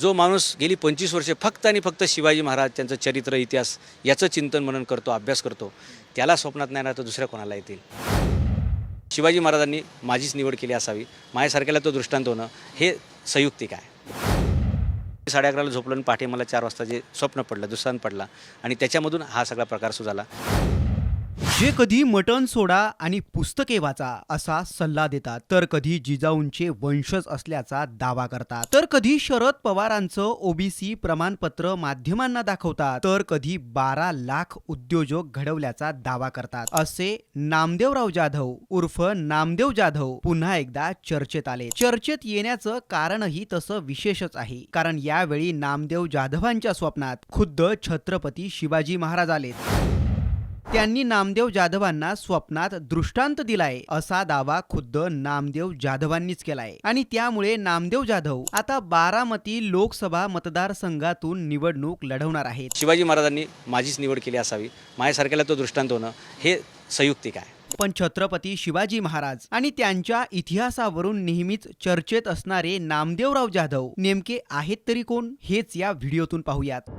जो माणूस गेली पंचवीस वर्षे फक्त आणि फक्त शिवाजी महाराज त्यांचं चरित्र इतिहास याचं चिंतन मनन करतो अभ्यास करतो त्याला स्वप्नात नाही राहतं दुसऱ्या कोणाला येतील? शिवाजी महाराजांनी माझीच निवड केली असावी. माझ्यासारख्याला तो दृष्टांत होणं हे संयुक्तिक आहे. साडे अकराला झोपलं आणि पहाटे मला चार वाजता जे स्वप्न पडलं दुसऱ्यात पडला आणि त्याच्यामधून हा सगळा प्रकार सुरू झाला. जे कधी मटण सोडा आणि पुस्तके वाचा असा सल्ला देतात. तर कधी जिजाऊंचे वंशज असल्याचा दावा करतात. तर कधी शरद पवारांचं ओबीसी प्रमाणपत्र माध्यमांना दाखवतात. तर कधी बारा लाख उद्योजक घडवल्याचा दावा करतात. असे नामदेवराव जाधव उर्फ नामदेव जाधव पुन्हा एकदा चर्चेत आले. चर्चेत येण्याचं कारणही तसं विशेषच आहे. कारण यावेळी नामदेव जाधवांच्या स्वप्नात खुद्द छत्रपती शिवाजी महाराज आलेत. त्यांनी नामदेव जाधवांना स्वप्नात दृष्टांत दिलाय असा दावा खुद्द नामदेव जाधवांनीच केलाय. आणि त्यामुळे नामदेव जाधव आता बारामती लोकसभा मतदारसंघातून निवडणूक लढवणार आहेत. शिवाजी महाराजांनी माझीच निवड केली असावी. माझ्यासारख्याला तो दृष्टांत होणं हे संयुक्तिक आहे. पण छत्रपती शिवाजी महाराज आणि त्यांच्या इतिहासावरून नेहमीच चर्चेत असणारे नामदेवराव जाधव नेमके आहेत तरी कोण हेच या व्हिडिओतून पाहूयात.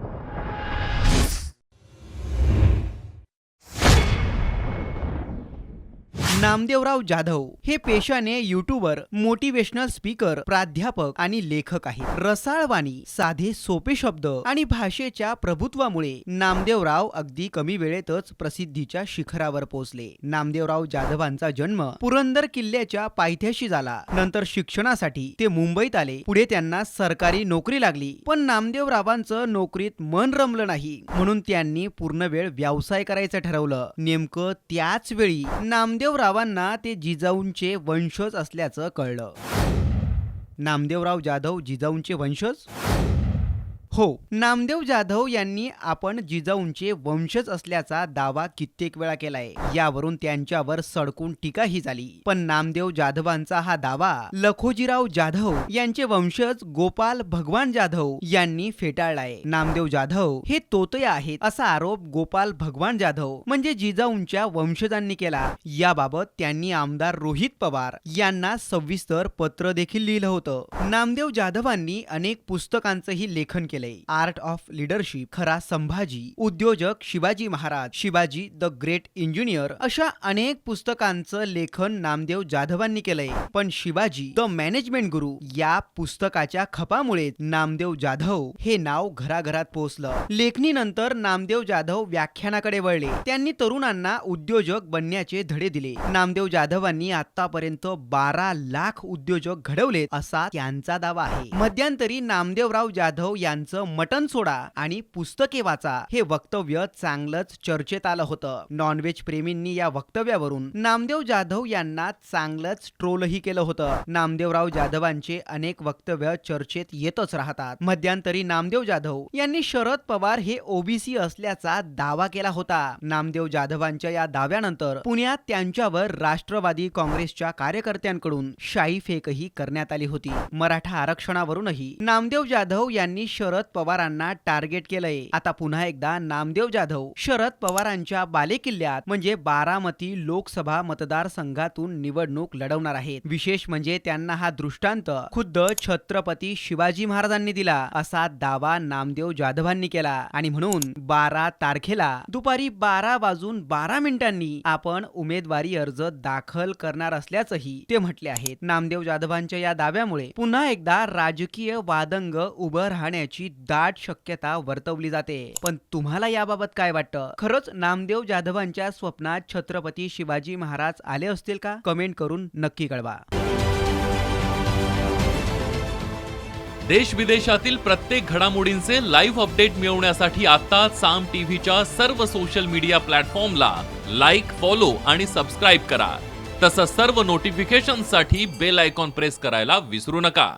नामदेवराव जाधव हे पेशाने युट्यूबर मोटिवेशनल स्पीकर प्राध्यापक आणि लेखक आहेत. रसाळवाणी साधे सोपे शब्द आणि भाषेच्या प्रभुत्वामुळे नामदेवराव अगदी कमी वेळेतच प्रसिद्धीच्या शिखरावर पोहोचले. नामदेवराव जाधवांचा जन्म पुरंदर किल्ल्याच्या पायथ्याशी झाला. नंतर शिक्षणासाठी ते मुंबईत आले. पुढे त्यांना सरकारी नोकरी लागली. पण नामदेवरावांचं नोकरीत मन रमलं नाही. म्हणून त्यांनी पूर्ण वेळ व्यवसाय करायचं ठरवलं. नेमकं त्याच वेळी नामदेवराव नामदेवरावांना ते जिजाऊंचे वंशज असल्याचं कळलं. नामदेवराव जाधव जिजाऊंचे वंशज? हो. नामदेव जाधव यांनी आपण जिजाऊंचे वंशज असल्याचा दावा कित्येक वेळा केलाय. यावरून त्यांच्यावर सडकून टीकाही झाली. पण नामदेव जाधवांचा हा दावा लखोजीराव जाधव यांचे वंशज गोपाल भगवान जाधव यांनी फेटाळलाय. नामदेव जाधव हे तोतया आहेत असा आरोप गोपाल भगवान जाधव म्हणजे जिजाऊंच्या वंशजांनी केला. याबाबत त्यांनी आमदार रोहित पवार यांना सविस्तर पत्र देखील लिहिलं होतं. नामदेव जाधवांनी अनेक पुस्तकांचंही लेखन केलं केलंय आर्ट ऑफ लिडरशिप खरा संभाजी उद्योजक Shivaji Maharaj Shivaji the great engineer अशा अनेक पुस्तकांचं लेखन नामदेव जाधवांनी केलंय. पण शिवाजी द मॅनेजमेंट गुरु या पुस्तकाच्या खपामुळे नामदेव जाधव हे नाव घराघरात पोहोचलं. लेखनीनंतर नामदेव जाधव व्याख्यानाकडे वळले. त्यांनी तरुणांना उद्योजक बनण्याचे धडे दिले. नामदेव जाधवांनी आतापर्यंत बारा लाख उद्योजक घडवले असा त्यांचा दावा आहे. मध्यंतरी नामदेवराव जाधव यांचं यांचं मटन सोडा आणि पुस्तके वाचा हे वक्तव्य चांगलंच चर्चेत आलं होतं. नॉनव्हेज प्रेमींनी या वक्तव्यावरून नामदेव जाधव यांना चांगलंच ट्रोलही केलं होतं. नामदेवराव जाधवांचे अनेक वक्तव्य चर्चेत येतच राहतात. मध्यंतरी नामदेव जाधव यांनी शरद पवार हे ओबीसी असल्याचा दावा केला होता. नामदेव जाधवांच्या या दाव्यानंतर पुण्यात त्यांच्यावर राष्ट्रवादी काँग्रेसच्या कार्यकर्त्यांकडून शाई फेकही करण्यात आली होती. मराठा आरक्षणावरूनही नामदेव जाधव यांनी शरद पवारांना टार्गेट केलंय. आता पुन्हा एकदा नामदेव जाधव शरद पवारांच्या बालेकिल्ल्यात म्हणजे बारामती लोकसभा मतदारसंघातून निवडणूक लढवणार आहेत. विशेष म्हणजे त्यांना हा दृष्टांत खुद्द छत्रपती शिवाजी महाराजांनी दिला असा दावा नामदेव जाधवांनी केला. आणि म्हणून बारा तारखेला दुपारी बारा वाजून बारा मिनिटांनी आपण उमेदवारी अर्ज दाखल करणार असल्याचंही ते म्हटले आहेत. नामदेव जाधवांच्या या दाव्यामुळे पुन्हा एकदा राजकीय वादंग उभं राहण्याची दाट शक्यता वर्तवली जाते. पण तुम्हाला याबाबत काय वाटतं? खरंच नामदेव जाधवांच्या स्वप्नात छत्रपती शिवाजी महाराज आले असतील का? कमेंट करून नक्की कळवा. देश विदेशातील प्रत्येक घडामोडींचे लाईव्ह अपडेट मिळवण्यासाठी आता साम टीव्हीच्या सर्व सोशल मीडिया प्लॅटफॉर्मला लाईक फॉलो आणि सबस्क्राईब करा. तसंच सर्व नोटिफिकेशनसाठी बेल आयकॉन प्रेस करायला विसरू नका.